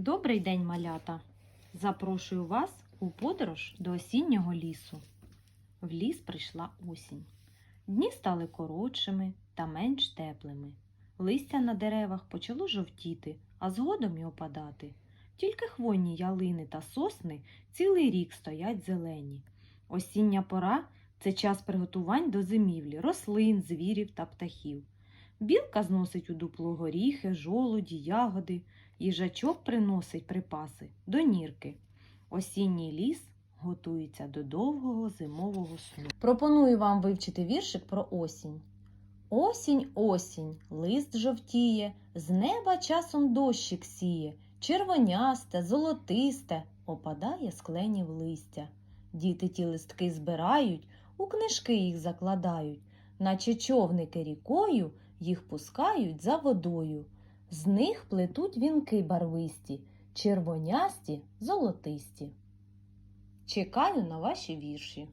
Добрий день, малята! Запрошую вас у подорож до осіннього лісу. В ліс прийшла осінь. Дні стали коротшими та менш теплими. Листя на деревах почало жовтіти, а згодом й опадати. Тільки хвойні ялини та сосни цілий рік стоять зелені. Осіння пора це час приготувань до зимівлі, рослин, звірів та птахів. Білка зносить у дупло горіхи, жолуді, ягоди, їжачок приносить припаси до нірки. Осінній ліс готується до довгого зимового сну. Пропоную вам вивчити віршик про осінь. Осінь, осінь, лист жовтіє, з неба часом дощик сіє, червонясте, золотисте, опадає з кленів листя. Діти ті листки збирають, у книжки їх закладають, наче човники рікою їх пускають за водою. З них плетуть вінки барвисті, червонясті, золотисті. Чекаю на ваші вірші.